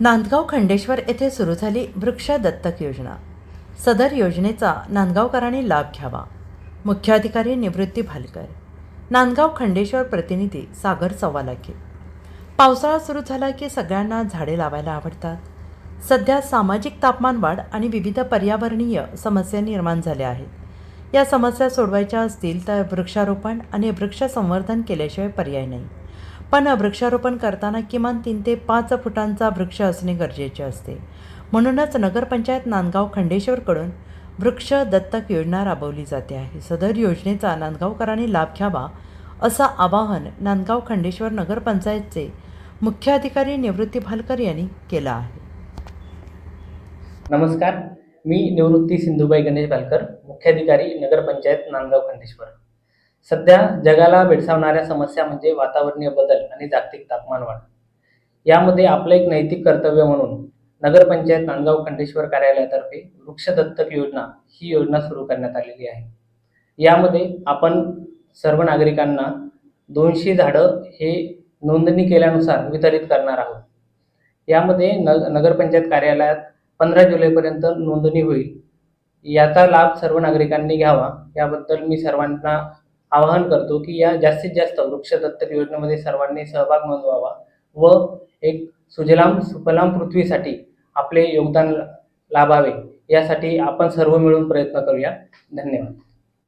नांदगाव खंडेश्वर येथे सुरू झाली वृक्ष दत्तक योजना. सदर योजनेचा नांदगावकरांनी लाभ घ्यावा. मुख्याधिकारी निवृत्ती भालकर. नांदगाव खंडेश्वर प्रतिनिधी सागर चव्हालाके पावसाळा सुरू झाला की सगळ्यांना झाडे लावायला आवडतात. सध्या सामाजिक तापमान वाढ आणि विविध पर्यावरणीय समस्या निर्माण झाल्या आहेत. या समस्या सोडवायच्या असतील तर वृक्षारोपण आणि वृक्ष संवर्धन केल्याशिवाय पर्याय नाही. पण वृक्षारोपण करताना किमान तीन ते पाच फुटांचा वृक्ष असणे गरजेचे असते. म्हणूनच नगरपंचायत नांदगाव खंडेश्वरकडून वृक्ष दत्तक योजना राबवली जाते आहे. सदर योजनेचा नांदगावकरांनी लाभ घ्यावा असं आवाहन नांदगाव खंडेश्वर नगरपंचायतचे मुख्याधिकारी निवृत्ती भालकर यांनी केलं आहे. नमस्कार. मी निवृत्ती सिंधुबाई गणेश भालकर मुख्याधिकारी नगरपंचायत नांदगाव खंडेश्वर. सध्या जगाला भेडसावणाऱ्या समस्या म्हणजे वातावरणीय बदल आणि जागतिक तापमान वाढ. यामध्ये आपलं एक नैतिक कर्तव्य म्हणून नगरपंचायत नांदगाव खंडेश्वर कार्यालयातर्फे वृक्ष दत्तक योजना ही योजना सुरू करण्यात आलेली आहे. यामध्ये आपण सर्व नागरिकांना दोनशे झाडं हे नोंदणी केल्यानुसार वितरित करणार आहोत. यामध्ये न नगरपंचायत कार्यालयात पंधरा जुलैपर्यंत नोंदणी होईल. याचा लाभ सर्व नागरिकांनी घ्यावा. याबद्दल मी सर्वांना आवाहन करतो की या जास्तीत जास्त वृक्ष दत्तक योजनेमध्ये सर्वांनी सहभाग नोंदवावा व एक सुजलाम सुफलाम पृथ्वीसाठी आपले योगदान लाभावे. यासाठी आपण सर्व मिळून प्रयत्न करूया. धन्यवाद.